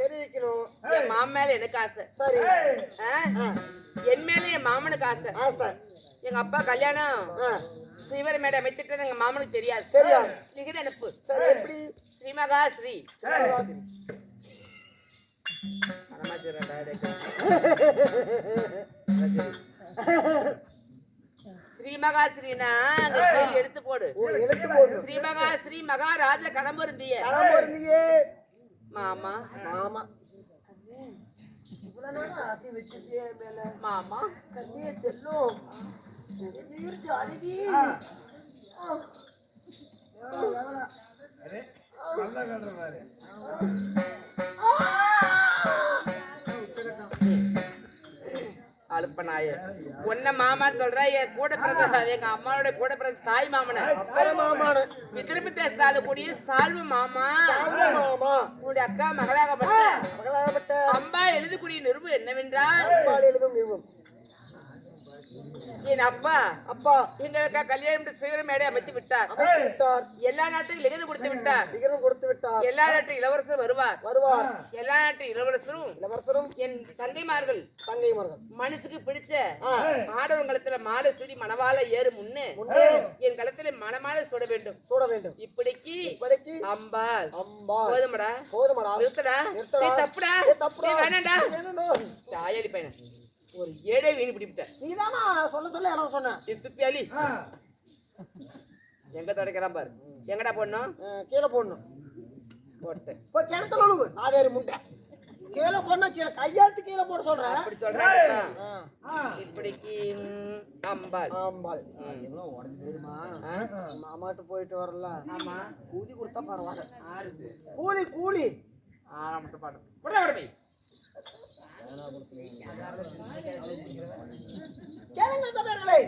தெரிவிக்கணும். என் மாமன் மேல எனக்கு ஆசை. சரி? என் மேல என் மாமனுக்கு ஆசை. ஆசை. எங்க அப்பா கல்யாணம். ஸ்ரீவர மேடை அமைச்சிட்டு எங்க மாமனுக்கு தெரியாது. தெரியாது. தான் அனுப்பு. சரி எப்படி? ஸ்ரீமகா ஸ்ரீ. ஸ்ரீமகா ஸ்ரீனா அந்த எடுத்து போடு. ஓ எழுத்து போடணும் ஸ்ரீமகா ஸ்ரீ மகாராஜ கணம்பருந்திய பணம் பொருந்தியே மாமா. மாமா. மாமா. கண்ணியே செல்லும். நீர் ஜானகி அழுப்பனாய உன்ன மாமான்னு சொல்ற என் கூட பிறந்த எங்க அம்மாவோட கூட பிறந்த தாய் மாமன. திருப்பி தேசால கூடிய சால்வு மாமா. உன்னுடைய அக்கா மகளாகப்பட்ட அம்பா எழுதக்கூடிய நிருபம் என்னவென்றால் என் அப்பா அப்பா எங்களுக்கு கல்யாணம் செய்கிற மேடை அமைத்து விட்டார். எல்லா நாட்டுக்கும் எழுதி கொடுத்து விட்டார். கொடுத்து விட்டார். எல்லா நாட்டு இளவரசரும் வருவார். வருவார். எல்லா நாட்டு இளவரசரும் இளவரசரும் என் தங்கைமார்கள் தங்கை மருகன் மனசுக்கு பிடிச்ச ஆடவன் கழுத்துல மாலை சுடி மணவாள ஏறு முன்னு என் கழுத்துல மணமாலை சுட வேண்டும். சூட வேண்டும். இப்படிக்கு இப்படிக்கு அம்பாள். அம்பாள். போதுமடா. போதுமடா. நிறுத்தடா. தப்புடா. தப்புடா. வேணும். தாயாடி பையன். ஒரு ஏழை வீடு பிடிப்பிட்ட நீதானா சொல்ல சொல்ல எனக்கு சொன்னேன். நீ துப்பியாளி எங்க தொடக்கிறான் பாரு. எங்கடா போடணும்? கீழே போடணும். போட்டேன். போய் கிணத்துல ஒழுங்கு ஆதாரி முண்டை கீழே போடனா கீழே கையாட்டு கீழே போட சொல்றேன் அப்படி சொல்றாங்க ஆ, இப்படிக்கு அம்பாள். தெரியுமா ஆ? மாமாட்டு போயிட்டு வரல. ஆமா. கூதி கொடுத்தா பரவாயில்ல. கூலி கூலி. ஆரம்பிட்டு பாடு விட விட போய் கேளுங்க தமிழர்களே